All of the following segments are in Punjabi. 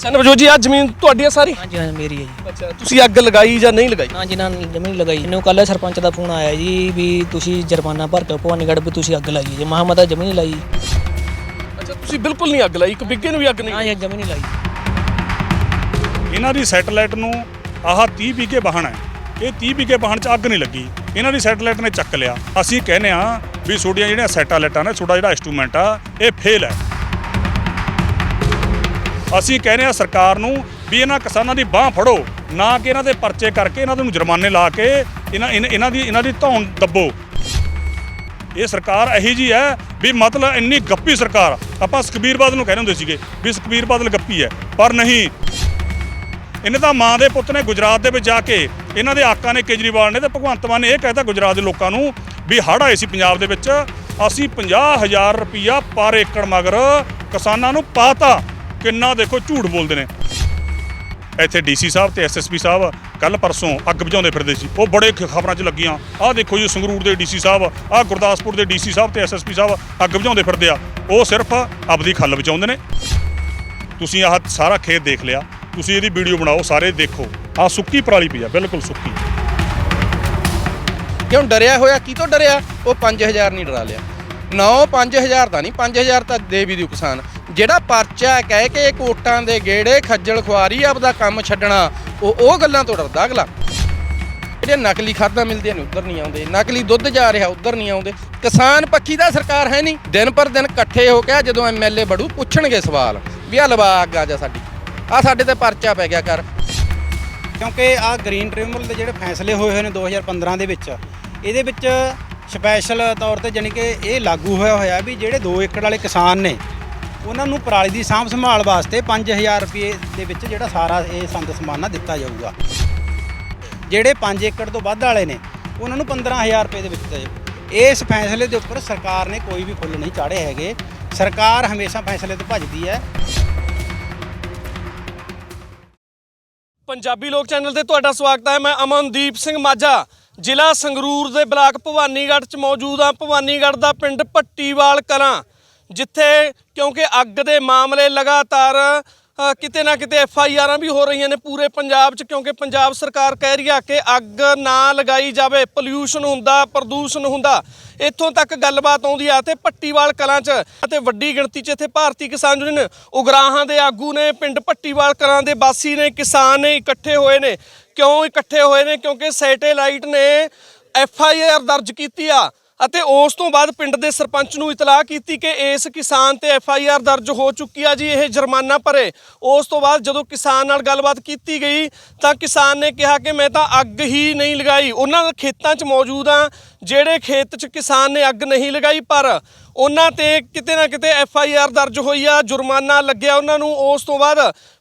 ਚੰਨਵਜੋਤ ਜੀ ਆ ਜ਼ਮੀਨ ਤੁਹਾਡੀ ਆ ਸਾਰੀ? ਹਾਂਜੀ ਹਾਂ ਮੇਰੀ ਹੈ ਜੀ। ਅੱਛਾ ਤੁਸੀਂ ਅੱਗ ਲਗਾਈ ਜਾਂ ਨਹੀਂ ਲਗਾਈ? ਨਾ ਨੇ ਜਮੀਨ ਲਗਾਈ। ਮੈਨੂੰ ਕੱਲ ਸਰਪੰਚ ਦਾ ਫੋਨ ਆਇਆ ਜੀ ਵੀ ਤੁਸੀਂ ਜੁਰਮਾਨਾ ਭਰ ਕੇ ਭਵਾਨੀਗੜ੍ਹ ਵੀ ਤੁਸੀਂ ਅੱਗ ਲਾਈ ਜੀ। ਮਹਾਮਤਾ ਜਮੀਨ ਲਾਈ। ਅੱਛਾ ਤੁਸੀਂ ਬਿਲਕੁਲ ਨਹੀਂ ਅੱਗ ਲਾਈ ਇੱਕ ਬਿੱਗੇ ਨੂੰ ਵੀ ਅੱਗ ਨਾ ਨਹੀਂ ਇਹ ਜਮੀਨ ਲਾਈ। ਇਹਨਾਂ ਦੀ ਸੈਟਲਾਈਟ ਨੂੰ ਆਹ 30 ਵਿਗੇ ਵਾਹਣ ਹੈ। ਇਹ 30 ਵਿਗੇ ਵਾਹਣ 'ਚ ਅੱਗ ਨਹੀਂ ਲੱਗੀ। ਇਹਨਾਂ ਦੀ ਸੈਟਲਾਈਟ ਨੇ ਚੱਕ ਲਿਆ। ਅਸੀਂ ਕਹਿੰਦੇ ਆ ਵੀ ਤੁਹਾਡੀਆਂ ਜਿਹੜੀਆਂ ਸੈਟਲਾਈਟਾਂ ਨੇ ਤੁਹਾਡਾ ਜਿਹੜਾ ਇੰਸਟਰੂਮੈਂਟ ਆ ਇਹ ਫੇਲ ਹੈ। ਅਸੀਂ ਕਹਿੰਦੇ ਆ ਸਰਕਾਰ ਨੂੰ ਵੀ ਇਹਨਾਂ ਕਿਸਾਨਾਂ ਦੀ ਬਾਹ ਫੜੋ, ਨਾ ਕਿ ਇਹਨਾਂ ਦੇ ਪਰਚੇ ਕਰਕੇ ਇਹਨਾਂ ਨੂੰ ਜੁਰਮਾਨੇ ਲਾ ਕੇ ਇਹਨਾਂ ਇਹਨਾਂ ਇਹਨਾਂ ਦੀ ਇਹਨਾਂ ਦੀ ਧੌਣ ਦੱਬੋ। ਇਹ ਸਰਕਾਰ ਇਹੀ ਜੀ ਹੈ ਵੀ ਮਤਲਬ ਇੰਨੀ ਗੱਪੀ ਸਰਕਾਰ, ਆਪਾਂ ਸੁਖਬੀਰ ਬਾਦਲ ਨੂੰ ਕਹਿੰਦੇ ਹੁੰਦੇ ਸੀਗੇ ਵੀ ਸੁਖਬੀਰ ਬਾਦਲ ਗੱਪੀ ਹੈ, ਪਰ ਨਹੀਂ। ਇਹਨੇ ਤਾਂ ਮਾਂ ਦੇ ਪੁੱਤ ਨੇ ਗੁਜਰਾਤ ਦੇ ਵਿੱਚ ਜਾ ਕੇ ਇਹਨਾਂ ਦੇ ਆਕਾ ਨੇ ਕੇਜਰੀਵਾਲ ਨੇ ਤੇ ਭਗਵੰਤ ਮਾਨ ਨੇ ਇਹ ਕਹਿਤਾ ਗੁਜਰਾਤ ਦੇ ਲੋਕਾਂ ਨੂੰ ਵੀ ਹੜ੍ਹ ਆਏ ਸੀ ਪੰਜਾਬ ਦੇ ਵਿੱਚ, ਅਸੀਂ 50000 ਰੁਪਈਆ ਪਰ ਏਕੜ ਮਗਰ ਕਿਸਾਨਾਂ ਨੂੰ ਪਾਤਾ। ਕਿੰਨਾ ਦੇਖੋ ਝੂਠ ਬੋਲਦੇ ਨੇ। ਇੱਥੇ ਡੀਸੀ ਸਾਹਿਬ ਤੇ ਐਸਐਸਪੀ ਸਾਹਿਬ ਕੱਲ ਪਰਸੋਂ ਅੱਗ ਬੁਝਾਉਂਦੇ ਫਿਰਦੇ ਸੀ। ਉਹ ਬੜੇ ਖਬਰਾਂ 'ਚ ਲੱਗੀਆਂ। ਆਹ ਦੇਖੋ ਜੀ ਸੰਗਰੂਰ ਦੇ ਡੀਸੀ ਸਾਹਿਬ, ਆਹ ਗੁਰਦਾਸਪੁਰ ਦੇ ਡੀਸੀ ਸਾਹਿਬ ਤੇ ਐਸਐਸਪੀ ਸਾਹਿਬ ਅੱਗ ਬੁਝਾਉਂਦੇ ਫਿਰਦੇ ਆ। ਉਹ ਸਿਰਫ ਆਪਦੀ ਖੱਲ ਬਚਾਉਂਦੇ ਨੇ। ਤੁਸੀਂ ਆਹ ਸਾਰਾ ਖੇਤ ਦੇਖ ਲਿਆ। ਤੁਸੀਂ ਇਹਦੀ ਵੀਡੀਓ ਬਣਾਓ, ਸਾਰੇ ਦੇਖੋ। ਆਹ ਸੁੱਕੀ ਪਰਾਲੀ ਪਈ ਆ, ਬਿਲਕੁਲ ਸੁੱਕੀ। ਕਿਉਂ ਡਰਿਆ ਹੋਇਆ? ਕੀ ਤੋਂ ਡਰਿਆ? ਉਹ 5000 ਨਹੀਂ ਡਰਾ ਲਿਆ। 9 5000 ਤਾਂ ਨਹੀਂ 5000 ਤਾਂ ਦੇ ਵੀ ਦਿਓ ਕਿਸਾਨ ਜਿਹੜਾ ਪਰਚਾ ਕਹਿ ਕੇ ਕੋਟਾਂ ਦੇ ਗੇੜੇ, ਖੱਜਲ ਖੁਆਰੀ, ਆਪਦਾ ਕੰਮ ਛੱਡਣਾ, ਉਹ ਉਹ ਗੱਲਾਂ ਤੋਂ ਡਰਦਾ ਅਗਲਾ। ਜਿਹੜੇ ਨਕਲੀ ਖਾਦਾਂ ਮਿਲਦੀਆਂ ਨੇ, ਉਧਰ ਨਹੀਂ ਆਉਂਦੇ। ਨਕਲੀ ਦੁੱਧ ਜਾ ਰਿਹਾ, ਉਧਰ ਨਹੀਂ ਆਉਂਦੇ। ਕਿਸਾਨ ਪੱਖੀ ਦਾ ਸਰਕਾਰ ਹੈ ਨਹੀਂ। ਦਿਨ ਪਰ ਦਿਨ ਇਕੱਠੇ ਹੋ ਕੇ ਆ, ਜਦੋਂ ਐਮਐਲਏ ਬੜੂ, ਪੁੱਛਣਗੇ ਸਵਾਲ। ਵੀ ਆ ਲਵਾ ਅੱਗ ਆ ਜਾ ਸਾਡੀ। ਆ ਸਾਡੇ ਤੇ ਪਰਚਾ ਪੈ ਗਿਆ ਕਰ ਕਿਉਂਕਿ ਆ ਗ੍ਰੀਨ ਟ੍ਰਿਬਿਊਨਲ ਦੇ ਜਿਹੜੇ ਫੈਸਲੇ ਹੋਏ ਹੋਏ ਨੇ 2015 ਦੇ ਵਿੱਚ, ਇਹਦੇ ਵਿੱਚ ਸਪੈਸ਼ਲ ਤੌਰ ਤੇ ਜਾਣੀ ਕਿ ਇਹ ਲਾਗੂ ਹੋਇਆ ਹੋਇਆ ਵੀ ਜਿਹੜੇ 2 ਏਕੜ ਵਾਲੇ ਕਿਸਾਨ ਨੇ, ਉਹਨਾਂ ਨੂੰ ਪਰਾਲੀ ਦੀ ਸਾਂਭ ਸੰਭਾਲ ਵਾਸਤੇ 5000 ਰੁਪਏ ਦੇ ਵਿੱਚ ਜਿਹੜਾ ਸਾਰਾ ਇਹ ਸੰਦ ਸਮਾਨਾ ਦਿੱਤਾ ਜਾਊਗਾ। ਜਿਹੜੇ 5 ਏਕੜ ਤੋਂ ਵੱਧ ਵਾਲੇ ਨੇ, ਉਹਨਾਂ ਨੂੰ 15000 ਰੁਪਏ ਦੇ ਵਿੱਚ ਦਿੱਤਾ ਜਾਊ। ਇਸ ਫੈਸਲੇ ਦੇ ਉੱਪਰ ਸਰਕਾਰ ਨੇ ਕੋਈ ਵੀ ਫੁੱਲ ਨਹੀਂ ਚਾੜੇ ਹੈਗੇ। ਸਰਕਾਰ ਹਮੇਸ਼ਾ ਫੈਸਲੇ ਤੋਂ ਭੱਜਦੀ ਹੈ। ਪੰਜਾਬੀ ਲੋਕ ਚੈਨਲ ਤੇ ਤੁਹਾਡਾ ਸਵਾਗਤ ਹੈ। ਮੈਂ ਅਮਨਦੀਪ ਸਿੰਘ ਮਾਝਾ। ਜ਼ਿਲ੍ਹਾ ਸੰਗਰੂਰ ਦੇ ਬਲਾਕ ਭਵਾਨੀਗੜ੍ਹ ਚ ਮੌਜੂਦ ਹਾਂ। ਭਵਾਨੀਗੜ੍ਹ ਦਾ ਪਿੰਡ ਪੱਟੀਵਾਲ ਕਲਾਂ, ਜਿੱਥੇ ਕਿਉਂਕਿ ਅੱਗ ਦੇ ਮਾਮਲੇ ਲਗਾਤਾਰ ਕਿਤੇ ਨਾ ਕਿਤੇ ਐਫ ਆਈ ਆਰਾਂ ਵੀ ਹੋ ਰਹੀਆਂ ਨੇ ਪੂਰੇ ਪੰਜਾਬ 'ਚ, ਕਿਉਂਕਿ ਪੰਜਾਬ ਸਰਕਾਰ ਕਹਿ ਰਹੀ ਆ ਕਿ ਅੱਗ ਨਾ ਲਗਾਈ ਜਾਵੇ ਪੋਲਿਊਸ਼ਨ ਹੁੰਦਾ, ਪ੍ਰਦੂਸ਼ਣ ਹੁੰਦਾ। ਇੱਥੋਂ ਤੱਕ ਗੱਲਬਾਤ ਆਉਂਦੀ ਆ ਤੇ ਪੱਟੀਵਾਲ ਕਲਾਂ 'ਚ, ਅਤੇ ਵੱਡੀ ਗਿਣਤੀ 'ਚ ਇੱਥੇ ਭਾਰਤੀ ਕਿਸਾਨ ਯੂਨੀਅਨ ਉਗਰਾਹਾਂ ਦੇ ਆਗੂ ਨੇ, ਪਿੰਡ ਪੱਟੀਵਾਲ ਕਲਾਂ ਦੇ ਵਾਸੀ ਨੇ, ਕਿਸਾਨ ਨੇ ਇਕੱਠੇ ਹੋਏ ਨੇ। ਕਿਉਂ ਇਕੱਠੇ ਹੋਏ ਨੇ? ਕਿਉਂਕਿ ਸੈਟੇਲਾਈਟ ਨੇ ਐਫ ਆਈ ਆਰ ਦਰਜ ਕੀਤੀ ਆ ਅਤੇ ਉਸ ਤੋਂ ਬਾਅਦ ਪਿੰਡ ਦੇ ਸਰਪੰਚ ਨੂੰ ਇਤਲਾਹ ਕੀਤੀ ਕਿ ਇਸ ਕਿਸਾਨ ਤੇ ਐਫ ਆਈ ਆਰ ਦਰਜ ਹੋ ਚੁੱਕੀ ਆ ਜੀ, ਇਹ ਜੁਰਮਾਨਾ ਭਰੇ। ਉਸ ਤੋਂ ਬਾਅਦ ਜਦੋਂ ਕਿਸਾਨ ਨਾਲ ਗੱਲਬਾਤ ਕੀਤੀ ਗਈ, ਤਾਂ ਕਿਸਾਨ ਨੇ ਕਿਹਾ ਕਿ ਮੈਂ ਤਾਂ ਅੱਗ ਹੀ ਨਹੀਂ ਲਗਾਈ। ਉਹਨਾਂ ਦੇ ਖੇਤਾਂ 'ਚ ਮੌਜੂਦ ਆ, ਜਿਹੜੇ ਖੇਤ 'ਚ ਕਿਸਾਨ ਨੇ ਅੱਗ ਨਹੀਂ ਲਗਾਈ, ਪਰ ਉਹਨਾਂ ਤੇ ਕਿਤੇ ਨਾ ਕਿਤੇ ਐਫ ਆਈ ਆਰ ਦਰਜ ਹੋਈ ਆ, ਜੁਰਮਾਨਾ ਲੱਗਿਆ ਉਹਨਾਂ ਨੂੰ। ਉਸ ਤੋਂ ਬਾਅਦ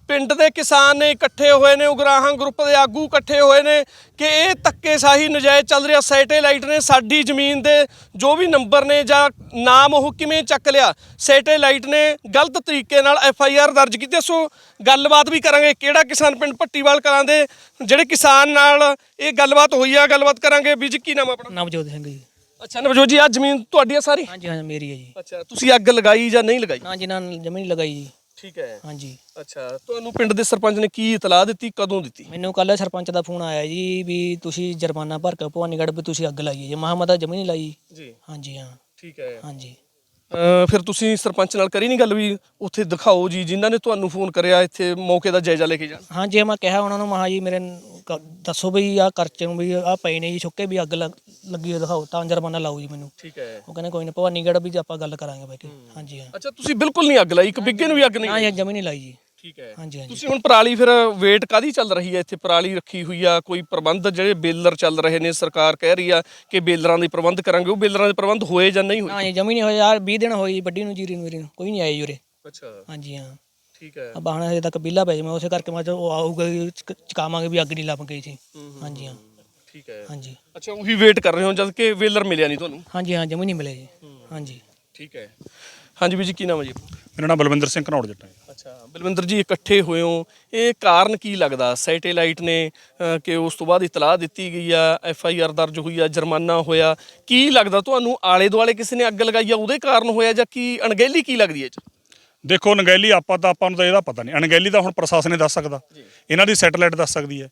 ਪਿੰਡ ਦੇ ਕਿਸਾਨ ਨੇ ਇਕੱਠੇ ਹੋਏ ਨੇ ਉਗਰਾਹਾਂ ਗਰੁੱਪ ਦੇ ਆਗੂ ਇਕੱਠੇ ਹੋਏ ਨੇ ਕਿ ਇਹ ਧੱਕੇਸ਼ਾਹੀ ਨਜਾਇਜ਼ ਚੱਲ ਰਿਹਾ ਸੈਟੇਲਾਈਟ ਨੇ ਸਾਡੀ ਜ਼ਮੀਨ ਦੇ ਜੋ ਵੀ ਨੰਬਰ ਨੇ ਜਾਂ ਨਾਮ ਉਹ ਕਿਵੇਂ ਚੱਕ ਲਿਆ ਸੈਟੇਲਾਈਟ ਨੇ ਗਲਤ ਤਰੀਕੇ ਨਾਲ ਐਫ ਆਈ ਆਰ ਦਰਜ ਕੀਤੀ। ਸੋ ਗੱਲਬਾਤ ਵੀ ਕਰਾਂਗੇ ਕਿਹੜਾ ਕਿਸਾਨ ਪਿੰਡ ਭੱਟੀਵਾਲ ਕਲਾਂ ਦੇ ਜਿਹੜੇ ਕਿਸਾਨ ਨਾਲ ਇਹ ਗੱਲਬਾਤ ਹੋਈ ਆ ਗੱਲਬਾਤ ਕਰਾਂਗੇ। ਵੀ ਜੀ ਕੀ ਨਾਮ ਆਪਣਾ? ਨਵਜੋਤ ਸਿੰਘ ਜੀ। ਅੱਛਾ ਨਵਜੋਤ ਜੀ ਆ ਜ਼ਮੀਨ ਤੁਹਾਡੀ ਆ ਸਾਰੀ? ਹਾਂਜੀ ਹਾਂ ਮੇਰੀ ਹੈ ਜੀ। ਅੱਛਾ ਤੁਸੀਂ ਅੱਗ ਲਗਾਈ ਜਾਂ ਨਹੀਂ ਲਗਾਈ? ਨਾ ਜਿਨ੍ਹਾਂ ਨੇ ਜਮੀਨ ਲਗਾਈ ਜੀ। ਠੀਕ ਹੈ। ਹਾਂਜੀ। ਅੱਛਾ ਤੁਹਾਨੂੰ ਪਿੰਡ ਦੇ ਸਰਪੰਚ ਨੇ ਕੀ ਇਤਲਾਹ ਦਿੱਤੀ ਕਦੋਂ ਦਿੱਤੀ? ਮੈਨੂੰ ਕੱਲ ਸਰਪੰਚ ਦਾ ਫੋਨ ਆਇਆ ਜੀ ਵੀ ਤੁਸੀਂ ਜੁਰਮਾਨਾ ਭਰ ਕੇ ਭਵਾਨੀਗੜ੍ਹ ਵੀ ਤੁਸੀਂ ਅੱਗ ਲਾਈ ਹੈ। ਜੀ ਮਹਾਮਤਾ ਜਮੀਨ ਲਾਈ। ਜੀ। ਹਾਂਜੀ ਹਾਂ। ਠੀਕ ਹੈ। ਹਾਂਜੀ। ਫਿਰ ਤੁਸੀਂ ਸਰਪੰਚ ਨਾਲ ਕਰੀ ਨਹੀਂ ਗੱਲ ਵੀ ਉੱਥੇ ਦਿਖਾਓ ਜੀ ਜਿਨ੍ਹਾਂ ਨੇ ਤੁਹਾਨੂੰ ਫੋਨ ਕਰਿਆ ਇੱਥੇ ਮੌਕੇ ਦਾ ਜਾਇਜ਼ਾ ਲੈ ਕੇ ਜਾਣ। ਹਾਂ ਜੇ ਮੈਂ ਕਿਹਾ ਉਹਨਾਂ ਨੂੰ ਮਹਾ ਜੀ ਮੇਰੇ ਕ- ਦੱਸੋ ਵੀ ਆਹ ਕਰਚੇ ਨੂੰ ਵੀ ਆਹ ਪਏ ਨੇ ਜੀ ਸੁੱਕੇ ਵੀ ਅੱਗ ਲੱਗ- ਲੱਗੀ ਹੋਈ ਦਿਖਾਓ ਤਾਂ ਜੁਰਮਾਨਾ ਲਾਓ ਜੀ ਮੈਨੂੰ। ਠੀਕ ਹੈ। ਉਹ ਕਹਿੰਦੇ ਕੋਈ ਨਾ ਭਵਾਨੀਗੜ੍ਹ ਵੀ ਆਪਾਂ ਗੱਲ ਕਰਾਂਗੇ ਬੈ ਕੇ। ਹਾਂਜੀ ਹਾਂ ਅੱਛਾ ਤੁਸੀਂ ਬਿਲਕੁਲ ਨਹੀਂ ਅੱਗ ਲਾਈ ਇੱਕ ਬਿੱਗੇ ਨੂੰ ਵੀ ਅੱਗ ਨਹੀਂ ਇਹ ਜਮੀਨ ਨਹੀਂ ਲਾਈ ਜੀ। ਠੀਕ ਹੈ। ਹਾਂਜੀ ਹਾਂਜੀ। ਤੁਸੀਂ ਹੁਣ ਪਰਾਲੀ ਫਿਰ ਵੇਟ ਕਾਦੀ ਚੱਲ ਰਹੀ ਹੈ? ਇੱਥੇ ਪਰਾਲੀ ਰੱਖੀ ਹੋਈ ਆ ਕੋਈ ਪ੍ਰਬੰਧ ਜਿਹੜੇ ਬੇਲਰ ਚੱਲ ਰਹੇ ਨੇ ਸਰਕਾਰ ਕਹਿ ਰਹੀ ਆ ਕਿ ਬੇਲਰਾਂ ਦੇ ਪ੍ਰਬੰਧ ਕਰਾਂਗੇ। ਉਹ ਬੇਲਰਾਂ ਦੇ ਪ੍ਰਬੰਧ ਹੋਏ ਜਾਂ ਨਹੀਂ ਹੋਏ? ਇਹ ਜਮੀਨ ਨਹੀਂ ਹੋਈ ਯਾਰ 20 ਦਿਨ ਹੋਈ ਵੱਡੀ ਨੂੰ ਜੀਰੀ ਨੂੰ ਨੂੰ। ਕੋਈ ਨਹੀਂ ਆਈ ਉਰੇ। ਅੱਛਾ। ਹਾਂਜੀ ਹਾਂ। ਠੀਕ ਹੈ। ਆ ਬਾਹਣਾ ਹਜੇ ਤੱਕ ਬਿੱਲਾ ਪੈ ਮੈਂ ਉਸੇ ਕਰਕੇ ਮੈਂ ਕਿਹਾ ਉਹ ਆਊਗਾ ਜੀ, ਚਕ- ਚਕਾਵਾਂਗੇ ਵੀ ਅੱਗ ਨਹੀਂ ਲੱਭ ਗਈ ਸੀ ਹਾਂਜੀ ਹਾਂ। ਠੀਕ ਹੈ। ਹਾਂਜੀ। ਅੱਛਾ ਉਹੀ ਵੇਟ ਕਰ ਰਹੇ ਹੋ ਜਦ ਕਿ ਵੇਲਰ ਮਿਲਿਆ ਨਹੀਂ ਤੁਹਾਨੂੰ? ਹਾਂਜੀ ਹਾਂ ਜਮੀਨ ਨਹੀਂ ਮਿਲੇ ਜੀ। ਹਾਂਜੀ। ਠੀਕ ਹੈ। ਹਾਂਜੀ ਵੀ ਜੀ ਕੀ ਨਾਮ ਹੈ ਜੀ? ਮੇਰਾ ਨਾਮ ਬਲਵਿੰਦਰ ਸਿੰਘ ਘਨੌੜ ਜੱਟਾ ਹੈ ਅੱਛਾ ਬਲਵਿੰਦਰ ਜੀ ਇਕੱਠੇ ਹੋਏ ਹੋ। ਇਹ ਕਾਰਨ ਕੀ ਲੱਗਦਾ? ਸੈਟੇਲਾਈਟ ਨੇ ਕਿ ਉਸ ਤੋਂ ਬਾਅਦ ਇਤਲਾਹ ਦਿੱਤੀ ਗਈ ਆ ਐਫ ਆਈ ਆਰ ਦਰਜ ਹੋਈ ਆ ਜੁਰਮਾਨਾ ਹੋਇਆ। ਕੀ ਲੱਗਦਾ ਤੁਹਾਨੂੰ ਆਲੇ ਦੁਆਲੇ ਕਿਸੇ ਨੇ ਅੱਗ ਲਗਾਈ ਆ ਉਹਦੇ ਕਾਰਨ ਹੋਇਆ ਜਾਂ ਕੀ ਅਣਗਹਿਲੀ ਕੀ ਲੱਗਦੀ ਹੈ ਇਹ ਚ? ਦੇਖੋ ਨੰਗੈਲੀ ਆਪਾਂ ਤਾਂ ਆਪਾਂ ਨੂੰ ਤਾਂ ਇਹਦਾ ਪਤਾ ਨਹੀਂ। ਅਣਗੈਲੀ ਤਾਂ ਹੁਣ ਪ੍ਰਸ਼ਾਸਨ ਨੇ ਦੱਸ ਸਕਦਾ। ਇਹਨਾਂ ਦੀ ਸੈਟੇਲਾਈਟ ਦੱਸ ਸਕਦੀ ਹੈ।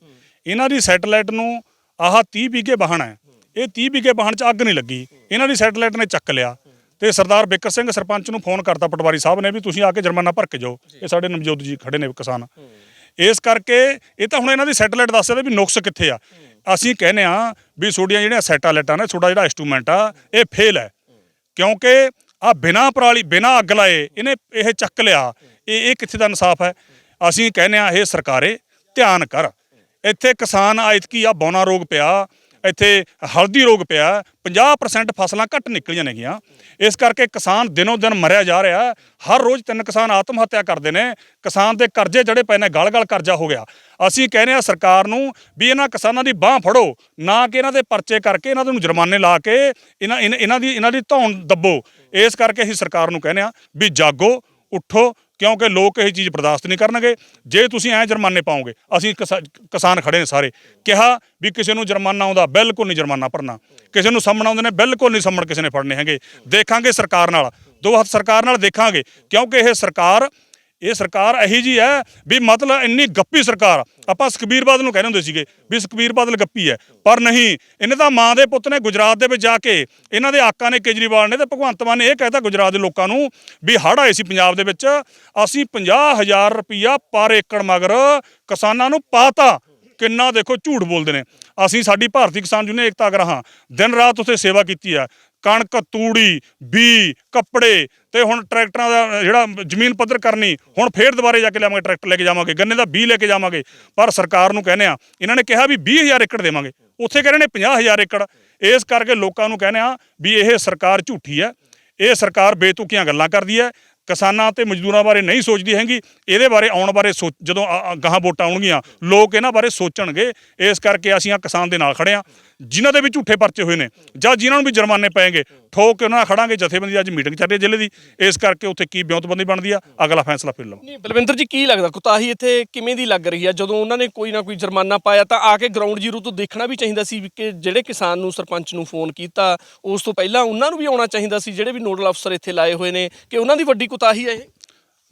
ਇਹਨਾਂ ਦੀ ਸੈਟੇਲਾਈਟ ਨੂੰ ਆਹ 30 ਵਿਗੇ ਵਾਹਣ ਹੈ। ਇਹ 30 ਵਿਗੇ ਵਾਹਣ 'ਚ ਅੱਗ ਨਹੀਂ ਲੱਗੀ। ਇਹਨਾਂ ਦੀ ਸੈਟੇਲਾਈਟ ਨੇ ਚੱਕ ਲਿਆ। ਤੇ ਸਰਦਾਰ ਬਿੱਕਰ ਸਿੰਘ ਸਰਪੰਚ ਨੂੰ ਫੋਨ ਕਰਤਾ ਪਟਵਾਰੀ ਸਾਹਿਬ ਨੇ ਵੀ ਤੁਸੀਂ ਆ ਕੇ ਜੁਰਮਾਨਾ ਭਰ ਕੇ ਜਾਓ। ਇਹ ਸਾਡੇ ਨਵਜੋਤ ਜੀ ਖੜੇ ਨੇ ਕਿਸਾਨ। ਇਸ ਕਰਕੇ ਇਹ ਤਾਂ ਹੁਣ ਇਹਨਾਂ ਦੀ ਸੈਟੇਲਾਈਟ ਦੱਸ ਸਕਦੇ ਵੀ ਨੁਕਸ ਕਿੱਥੇ ਆ। ਅਸੀਂ ਕਹਿੰਦੇ ਆ ਵੀ ਤੁਹਾਡੀਆਂ ਜਿਹੜੀਆਂ ਸੈਟੇਲਾਈਟਾਂ ਨੇ ਤੁਹਾਡਾ ਜਿਹੜਾ ਇੰਸਟਰੂਮੈਂਟ ਆ ਇਹ ਫੇਲ ਹੈ। ਕਿਉਂਕਿ ਆ ਬਿਨਾ ਪਰਾਲੀ ਬਿਨਾ ਅੱਗ ਲਾਏ ਇਹਨੇ ਇਹ ਚੱਕ ਲਿਆ। ਇਹ ਇਹ ਕਿੱਥੇ ਦਾ ਇਨਸਾਫ ਹੈ? ਅਸੀਂ ਕਹਿੰਦੇ ਆ ਇਹ ਸਰਕਾਰੇ ਧਿਆਨ ਕਰ। ਇੱਥੇ ਕਿਸਾਨ ਐਤਕੀ ਆ ਬੌਨਾ ਰੋਗ ਪਿਆ। ਇੱਥੇ ਹਲਦੀ ਰੋਗ ਪਿਆ 50% ਫਸਲਾਂ ਘੱਟ ਨਿਕਲੀਆਂ ਨੇਗੀਆਂ। ਇਸ ਕਰਕੇ ਕਿਸਾਨ ਦਿਨੋਂ ਦਿਨ ਮਰਿਆ ਜਾ ਰਿਹਾ, ਹਰ ਰੋਜ਼ ਤਿੰਨ ਕਿਸਾਨ ਆਤਮ ਹੱਤਿਆ ਕਰਦੇ ਨੇ, ਕਿਸਾਨ ਦੇ ਕਰਜ਼ੇ ਜਿਹੜੇ ਪਏ ਨੇ, ਗਲ-ਗਲ ਕਰਜ਼ਾ ਹੋ ਗਿਆ। ਅਸੀਂ ਕਹਿੰਦੇ ਆ ਸਰਕਾਰ ਨੂੰ ਵੀ ਇਹਨਾਂ ਕਿਸਾਨਾਂ ਦੀ ਬਾਹ ਫੜੋ, ਨਾ ਕਿ ਇਹਨਾਂ ਦੇ ਪਰਚੇ ਕਰਕੇ ਇਹਨਾਂ ਨੂੰ ਜੁਰਮਾਨੇ ਲਾ ਕੇ ਇਹਨਾਂ ਇਹਨਾਂ ਇਹਨਾਂ ਦੀ ਇਹਨਾਂ ਦੀ ਧੌਣ ਦੱਬੋ। ਇਸ ਕਰਕੇ ਅਸੀਂ ਸਰਕਾਰ ਨੂੰ ਕਹਿੰਦੇ ਆ ਵੀ ਜਾਗੋ, ਉੱਠੋ ਕਿਉਂਕਿ ਲੋਕ ਇਹ ਚੀਜ਼ ਬਰਦਾਸ਼ਤ ਨਹੀਂ ਕਰਨਗੇ। ਜੇ ਤੁਸੀਂ ਐ ਜੁਰਮਾਨੇ ਪਾਓਗੇ, ਅਸੀਂ ਕਿਸਾ- ਕਿਸਾਨ ਖੜੇ ਨੇ ਸਾਰੇ। ਕਿਹਾ ਵੀ ਕਿਸੇ ਨੂੰ ਜੁਰਮਾਨਾ ਆਉਂਦਾ, ਬਿਲਕੁਲ ਨਹੀਂ ਜੁਰਮਾਨਾ ਭਰਨਾ। ਕਿਸੇ ਨੂੰ ਸੰਮਣ ਆਉਂਦੇ ਨੇ, ਬਿਲਕੁਲ ਨਹੀਂ ਸੰਮਣ ਕਿਸੇ ਨੇ ਫੜਨੇ ਹੈਗੇ। ਦੇਖਾਂਗੇ ਸਰਕਾਰ ਨਾਲ। ਦੋ ਹੱਥ ਸਰਕਾਰ ਨਾਲ ਦੇਖਾਂਗੇ, ਕਿਉਂਕਿ ਇਹ ਸਰਕਾਰ ਇਹ ਸਰਕਾਰ ਇਹੀ ਜੀ ਹੈ ਵੀ ਮਤਲਬ ਇੰਨੀ ਗੱਪੀ ਸਰਕਾਰ, ਆਪਾਂ ਸੁਖਬੀਰ ਬਾਦਲ ਨੂੰ ਕਹਿੰਦੇ ਹੁੰਦੇ ਸੀਗੇ ਵੀ ਸੁਖਬੀਰ ਬਾਦਲ ਗੱਪੀ ਹੈ, ਪਰ ਨਹੀਂ, ਇਹਨੇ ਤਾਂ ਮਾਂ ਦੇ ਪੁੱਤ ਨੇ ਗੁਜਰਾਤ ਦੇ ਵਿੱਚ ਜਾ ਕੇ ਇਹਨਾਂ ਦੇ ਆਕਾ ਨੇ ਕੇਜਰੀਵਾਲ ਨੇ ਤੇ ਭਗਵੰਤ ਮਾਨ ਨੇ ਇਹ ਕਹਿਤਾ ਗੁਜਰਾਤ ਦੇ ਲੋਕਾਂ ਨੂੰ ਵੀ ਹੜ੍ਹ ਆਏ ਸੀ ਪੰਜਾਬ ਦੇ ਵਿੱਚ, ਅਸੀਂ 50000 ਰੁਪਈਆ ਪਰ ਏਕੜ ਮਗਰ ਕਿਸਾਨਾਂ ਨੂੰ ਪਾਤਾ। ਕਿੰਨਾ ਦੇਖੋ ਝੂਠ ਬੋਲਦੇ ਨੇ। ਅਸੀਂ ਸਾਡੀ ਭਾਰਤੀ ਕਿਸਾਨ ਯੂਨੀਅਨ ਏਕਤਾ ਗਰਾਹਾਂ ਦਿਨ ਰਾਤ ਉੱਥੇ ਸੇਵਾ ਕੀਤੀ ਹੈ। ਕਣਕ, ਤੂੜੀ ਬੀ ਕੱਪੜੇ ਤੇ ਹੁਣ ਟਰੈਕਟਰਾਂ ਦਾ ਜਿਹੜਾ ਜ਼ਮੀਨ ਪੱਧਰ ਕਰਨੀ, ਹੁਣ ਫੇਰ ਦੁਬਾਰੇ ਜਾ ਕੇ ਲਿਆਵਾਂਗੇ, ਟਰੈਕਟਰ ਲੈ ਕੇ ਜਾਵਾਂਗੇ, ਗੰਨੇ ਦਾ ਬੀ ਲੈ ਕੇ ਜਾਵਾਂਗੇ। ਪਰ ਸਰਕਾਰ ਨੂੰ ਕਹਿੰਦੇ ਆ ਇਹਨਾਂ ਨੇ ਕਿਹਾ ਵੀ 20000 ਏਕੜ ਦੇਵਾਂਗੇ। ਉੱਥੇ ਕਹਿ ਰਹੇ ਨੇ 50000 ਏਕੜ। ਇਸ ਕਰਕੇ ਲੋਕਾਂ ਨੂੰ ਕਹਿੰਦੇ ਆ ਵੀ ਇਹ ਸਰਕਾਰ ਝੂਠੀ ਹੈ। ਇਹ ਸਰਕਾਰ ਬੇਤੁਕੀਆਂ ਗੱਲਾਂ ਕਰਦੀ ਹੈ। ਕਿਸਾਨਾਂ ਤੇ ਮਜ਼ਦੂਰਾਂ ਬਾਰੇ ਨਹੀਂ ਸੋਚਦੀ ਹੈਗੀ। ਇਹਦੇ ਬਾਰੇ ਆਉਣ ਬਾਰੇ ਸੋਚ- ਜਦੋਂ ਆ- ਗਾਹਾਂ ਵੋਟਾਂ ਆਉਣਗੀਆਂ, ਲੋਕ ਇਹਨਾਂ ਬਾਰੇ ਸੋਚਣਗੇ। ਇਸ ਕਰਕੇ ਅਸੀਂ ਆ ਕਿਸਾਨ ਦੇ ਨਾਲ ਖੜੇ ਆ ਜਿਨ੍ਹਾਂ ਦੇ ਵੀ ਝੂਠੇ ਪਰਚੇ ਹੋਏ ਨੇ ਜਾਂ ਜਿਨ੍ਹਾਂ ਨੂੰ ਵੀ ਜੁਰਮਾਨੇ ਪਏਗੇ ਠੋਕ ਕੇ ਉਹਨਾਂ ਨਾਲ ਖੜਾਂਗੇ ਜਥੇਬੰਦੀ ਅੱਜ ਮੀਟਿੰਗ ਚੱਲ ਰਹੀ ਹੈ ਜ਼ਿਲ੍ਹੇ ਦੀ। ਇਸ ਕਰਕੇ ਉੱਥੇ ਕੀ ਬਿਉਂਤਬੰਦੀ ਬਣਦੀ ਆ ਅਗਲਾ ਫੈਸਲਾ ਫਿਰ ਲਵਾਂ ਨਹੀਂ ਬਲਵਿੰਦਰ ਜੀ ਕੀ ਲੱਗਦਾ? ਕੁਤਾਹੀ ਇੱਥੇ ਕਿਵੇਂ ਦੀ ਲੱਗ ਰਹੀ ਹੈ ਜਦੋਂ ਉਹਨਾਂ ਨੇ ਕੋਈ ਨਾ ਕੋਈ ਜੁਰਮਾਨਾ ਪਾਇਆ ਤਾਂ ਆ ਕੇ ਗਰਾਊਂਡ ਜ਼ੀਰੋ ਤੋਂ ਦੇਖਣਾ ਵੀ ਚਾਹੀਦਾ ਸੀ ਕਿ ਜਿਹੜੇ ਕਿਸਾਨ ਨੂੰ ਸਰਪੰਚ ਨੂੰ ਫੋਨ ਕੀਤਾ ਉਸ ਤੋਂ ਪਹਿਲਾਂ ਉਹਨਾਂ ਨੂੰ ਵੀ ਆਉਣਾ ਚਾਹੀਦਾ ਸੀ ਜਿਹੜੇ ਵੀ ਨੋਡਲ ਅਫਸਰ ਇੱਥੇ ਲਾਏ ਹੋਏ ਨੇ ਕਿ ਉਹਨਾਂ ਦੀ ਵੱਡੀ ਕੁਤਾਹੀ ਹੈ ਇਹ?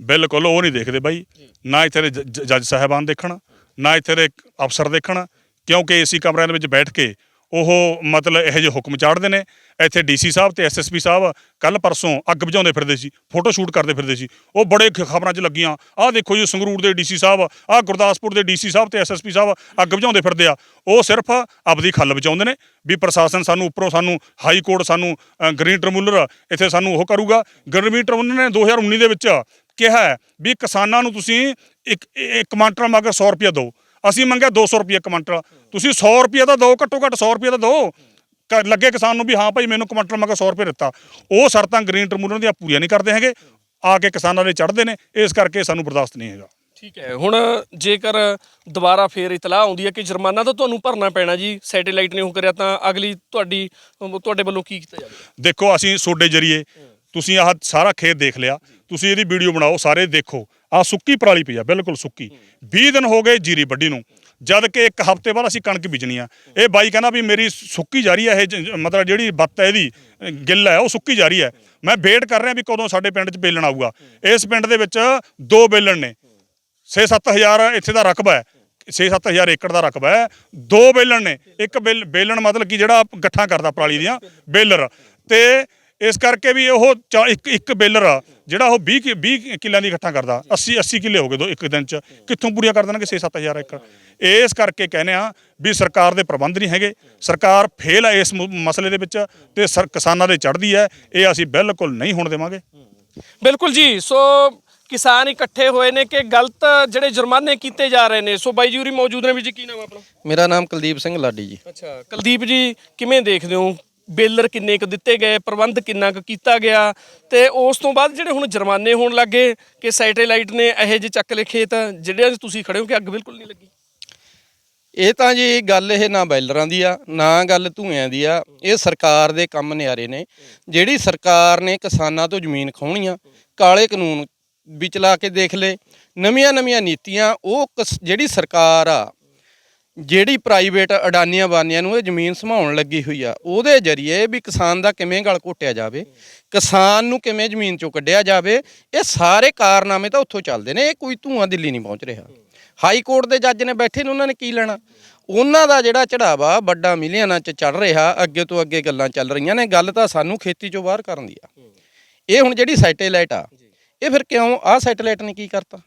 ਬਿਲਕੁਲ ਉਹ ਨਹੀਂ ਦੇਖਦੇ ਬਾਈ। ਨਾ ਇੱਥੇ ਦੇ ਜ- ਜ- ਜੱਜ ਸਾਹਿਬਾਨ ਦੇਖਣ ਨਾ ਇੱਥੇ ਦੇ ਅਫਸਰ ਦੇਖਣ ਕਿਉਂਕਿ ਏਸੀ ਕਮਰਿਆਂ ਦੇ ਵਿੱਚ ਬੈਠ ਕੇ ਉਹ ਮਤਲਬ ਇਹੋ ਜਿਹੇ ਹੁਕਮ ਚਾੜਦੇ ਨੇ। ਇੱਥੇ ਡੀਸੀ ਸਾਹਿਬ ਤੇ ਐਸਐਸਪੀ ਸਾਹਿਬ ਕੱਲ ਪਰਸੋਂ ਅੱਗ ਬੁਝਾਉਂਦੇ ਫਿਰਦੇ ਸੀ ਫੋਟੋ ਸ਼ੂਟ ਕਰਦੇ ਫਿਰਦੇ ਸੀ। ਉਹ ਬੜੇ ਖਬਰਾਂ 'ਚ ਲੱਗੀਆਂ। ਆਹ ਦੇਖੋ ਜੀ ਸੰਗਰੂਰ ਦੇ ਡੀਸੀ ਸਾਹਿਬ ਆਹ ਗੁਰਦਾਸਪੁਰ ਦੇ ਡੀਸੀ ਸਾਹਿਬ ਤੇ ਐਸਐਸਪੀ ਸਾਹਿਬ ਅੱਗ ਬੁਝਾਉਂਦੇ ਫਿਰਦੇ ਆ। ਉਹ ਸਿਰਫ ਆਪਦੀ ਖੱਲ ਬਚਾਉਂਦੇ ਨੇ ਵੀ ਪ੍ਰਸ਼ਾਸਨ ਸਾਨੂੰ ਉੱਪਰੋਂ ਸਾਨੂੰ ਹਾਈ ਕੋਰਟ ਸਾਨੂੰ ਅ, ਗ੍ਰੀਨ ਟ੍ਰਿਬਿਊਨਲ ਇੱਥੇ ਸਾਨੂੰ ਉਹ ਕਰੂਗਾ। ਗ੍ਰੀਨ ਟ੍ਰਿਬਿਊਨਲ ਨੇ 2019 ਦੇ ਵਿੱਚ ਕਿਹਾ ਵੀ ਕਿਸਾਨਾਂ ਨੂੰ ਤੁਸੀਂ ਇੱਕ ਇੱਕ ਕੁਆਂਟਲ ਮਗਰ 100 ਰੁਪਏ ਦਿਓ। ਅਸੀਂ ਮੰਗਿਆ 200 ਰੁਪਏ ਕੁਆਂਟਲ। ਤੁਸੀਂ 100 ਰੁਪਏ ਤਾਂ ਦਿਓ ਘੱਟੋ ਘੱਟ 100 ਰੁਪਏ ਤਾਂ ਦਿਓ। ਲੱਗੇ ਕਿਸਾਨ ਨੂੰ ਵੀ ਹਾਂ ਭਾਈ ਮੈਨੂੰ ਕੁਆਂਟਲ ਮਗਰ 100 ਰੁਪਏ ਦਿੱਤਾ। ਉਹ ਸ਼ਰਤਾਂ ਗ੍ਰੀਨ ਟ੍ਰਿਬਿਊਨਲ ਦੀਆਂ ਪੂਰੀਆਂ ਨਹੀਂ ਕਰਦੇ ਹੈਗੇ। ਆ ਕੇ ਕਿਸਾਨਾਂ ਦੇ ਚੜ੍ਹਦੇ ਨੇ। ਇਸ ਕਰਕੇ ਸਾਨੂੰ ਬਰਦਾਸ਼ਤ ਨਹੀਂ ਹੈਗਾ। ਠੀਕ ਹੈ। ਹੁਣ ਜੇਕਰ ਦੁਬਾਰਾ ਫੇਰ ਇਤਲਾਹ ਆਉਂਦੀ ਹੈ ਕਿ ਜੁਰਮਾਨਾ ਤਾਂ ਤੁਹਾਨੂੰ ਭਰਨਾ ਪੈਣਾ ਜੀ ਸੈਟੇਲਾਈਟ ਨੇ ਉਹ ਕਰਿਆ ਤਾਂ ਅਗਲੀ ਤੁਹਾਡੀ ਤੁਹਾਡੇ ਵੱਲੋਂ ਕੀ ਕੀਤਾ ਜਾਵੇ? ਦੇਖੋ ਅਸੀਂ ਸੋਡੇ ਜਰੀਏ ਤੁਸੀਂ ਆਹ ਸਾਰਾ ਖੇਤ ਦੇਖ ਲਿਆ। ਤੁਸੀਂ ਇਹਦੀ ਵੀਡੀਓ ਬਣਾਓ ਸਾਰੇ ਦੇਖੋ। ਆਹ ਸੁੱਕੀ ਪਰਾਲੀ ਪਈ ਆ ਬਿਲਕੁਲ ਸੁੱਕੀ। 20 ਦਿਨ ਹੋ ਗਏ ਜੀਰੀ ਵੱਢੀ ਨੂੰ। ਜਦ ਕਿ ਇੱਕ ਹਫ਼ਤੇ ਬਾਅਦ ਅਸੀਂ ਕਣਕ ਬੀਜਣੀ ਆ। ਇਹ ਬਾਈ ਕਹਿੰਦਾ ਵੀ ਮੇਰੀ ਸੁੱਕੀ ਜਾ ਰਹੀ ਹੈ ਇਹ ਜ- ਮਤਲਬ ਜਿਹੜੀ ਬੱਤ ਹੈ ਇਹਦੀ ਗਿੱਲ ਹੈ ਉਹ ਸੁੱਕੀ ਜਾ ਰਹੀ ਹੈ। ਮੈਂ ਵੇਟ ਕਰ ਰਿਹਾ ਵੀ ਕਦੋਂ ਸਾਡੇ ਪਿੰਡ 'ਚ ਬੇਲਣ ਆਊਗਾ। ਇਸ ਪਿੰਡ ਦੇ ਵਿੱਚ ਦੋ ਬੇਲਣ ਨੇ। 6-7000 ਇੱਥੇ ਦਾ ਰਕਬਾ ਹੈ। 6-7000 ਏਕੜ ਦਾ ਰਕਬਾ ਹੈ। ਦੋ ਬੇਲਣ ਨੇ। ਇੱਕ ਬੇਲ- ਬੇਲਣ ਮਤਲਬ ਕਿ ਜਿਹੜਾ ਗੱਠਾਂ ਕਰਦਾ ਪਰਾਲੀ ਦੀਆਂ ਬੇਲਰ। ਤੇ ਇਸ ਕਰਕੇ ਵੀ ਉਹ ਚਾ- ਇੱਕ ਇੱਕ ਬੇਲਰ ਆ, ਜਿਹੜਾ ਉਹ 20 ਕਿ- 20 ਕਿੱਲਿਆਂ ਦੀ ਇਕੱਠਾ ਕਰਦਾ 80 80 ਕਿੱਲੇ ਹੋ ਗਏ ਦੋ ਇੱਕ ਦਿਨ ਚ। ਕਿੱਥੋਂ ਪੂਰੀਆਂ ਕਰ ਦੇਣਗੇ? 6-7000 ਏਕੜ। ਇਸ ਕਰਕੇ ਕਹਿੰਦੇ ਆ ਵੀ ਸਰਕਾਰ ਦੇ ਪ੍ਰਬੰਧ ਨਹੀਂ ਹੈਗੇ। ਸਰਕਾਰ ਫੇਲ ਹੈ ਇਸ ਮ- ਮਸਲੇ ਦੇ ਵਿੱਚ ਤੇ ਸਰ ਕਿਸਾਨਾਂ ਦੇ ਚੜ੍ਹਦੀ ਹੈ ਇਹ ਅਸੀਂ ਬਿਲਕੁਲ ਨਹੀਂ ਹੋਣ ਦੇਵਾਂਗੇ। ਬਿਲਕੁਲ ਜੀ। ਸੋ ਕਿਸਾਨ ਇਕੱਠੇ ਹੋਏ ਨੇ ਕਿ ਗਲਤ ਜਿਹੜੇ ਜੁਰਮਾਨੇ ਕੀਤੇ ਜਾ ਰਹੇ ਨੇ। ਸੋ ਬਾਈ ਜੀ ਉਰੀ ਮੌਜੂਦ ਨੇ ਵੀ ਜੀ ਕੀ ਨਾਮ ਆ ਆਪਣਾ? ਮੇਰਾ ਨਾਮ ਕੁਲਦੀਪ ਸਿੰਘ ਲਾਡੀ ਜੀ। ਅੱਛਾ ਕੁਲਦੀਪ ਜੀ ਕਿਵੇਂ ਦੇਖਦੇ ਹੋ? ਬੇਲਰ ਕਿੰਨੇ ਕੁ ਦਿੱਤੇ ਗਏ, ਪ੍ਰਬੰਧ ਕਿੰਨਾ ਕੁ ਕੀਤਾ ਗਿਆ ਤੇ ਉਸ ਤੋਂ ਬਾਅਦ ਜਿਹੜੇ ਹੁਣ ਜੁਰਮਾਨੇ ਹੋਣ ਲੱਗੇ ਕਿ ਸੈਟੇਲਾਈਟ ਨੇ ਇਹੋ ਜਿਹੇ ਚੱਕ ਲਏ ਖੇਤ, ਜਿਹੜੇ ਤੁਸੀਂ ਖੜੇ ਹੋ ਕਿ ਅੱਗ ਬਿਲਕੁਲ ਨਹੀਂ ਲੱਗੀ? ਇਹ ਤਾਂ ਜੀ ਗੱਲ ਇਹ ਨਾ ਬੈਲਰਾਂ ਦੀ ਆ, ਨਾ ਗੱਲ ਧੂਆਂ ਦੀ ਆ, ਇਹ ਸਰਕਾਰ ਦੇ ਕੰਮ ਨਿਆਰੇ ਨੇ। ਜਿਹੜੀ ਸਰਕਾਰ ਨੇ ਕਿਸਾਨਾਂ ਤੋਂ ਜ਼ਮੀਨ ਖੋਹਣੀਆਂ, ਕਾਲੇ ਕਾਨੂੰਨ ਵੀ ਚਲਾ ਕੇ ਦੇਖ ਲੈ ਨਵੀਆਂ ਨਵੀਆਂ ਨੀਤੀਆਂ, ਉਹ ਕਿਸ- ਜਿਹੜੀ ਸਰਕਾਰ ਆ ਜਿਹੜੀ ਪ੍ਰਾਈਵੇਟ ਅਡਾਨੀਆਂ ਬਾਨੀਆਂ ਨੂੰ ਇਹ ਜ਼ਮੀਨ ਸਮਾਉਣ ਲੱਗੀ ਹੋਈ ਆ, ਉਹਦੇ ਜਰੀਏ ਵੀ ਕਿਸਾਨ ਦਾ ਕਿਵੇਂ ਗਲ ਘੋਟਿਆ ਜਾਵੇ, ਕਿਸਾਨ ਨੂੰ ਕਿਵੇਂ ਜ਼ਮੀਨ ਚੋਂ ਕੱਢਿਆ ਜਾਵੇ, ਇਹ ਸਾਰੇ ਕਾਰਨਾਮੇ ਤਾਂ ਉੱਥੋਂ ਚੱਲਦੇ ਨੇ, ਇਹ ਕੋਈ ਧੂਆਂ ਦਿੱਲੀ ਨਹੀਂ ਪਹੁੰਚ ਰਿਹਾ। ਹਾਈ ਕੋਰਟ ਦੇ ਜੱਜ ਨੇ ਬੈਠੇ ਨੇ, ਉਹਨਾਂ ਨੇ ਕੀ ਲੈਣਾ? ਉਹਨਾਂ ਦਾ ਜਿਹੜਾ ਚੜਾਵਾ ਵੱਡਾ ਮਿਲੀਅਨਾਂ 'ਚ ਚੜ ਰਿਹਾ, ਅੱਗੇ ਤੋਂ ਅੱਗੇ ਗੱਲਾਂ ਚੱਲ ਰਹੀਆਂ ਨੇ, ਗੱਲ ਤਾਂ ਸਾਨੂੰ ਖੇਤੀ ਚੋਂ ਬਾਹਰ ਕਰਨ ਦੀ ਆ। ਇਹ ਹੁਣ ਜਿਹੜੀ ਸੈਟੇਲਾਈਟ ਆ, ਇਹ ਫਿਰ ਕਿਉਂ, ਆਹ ਸੈਟੇਲਾਈਟ ਨੇ ਕੀ ਕਰਤਾ?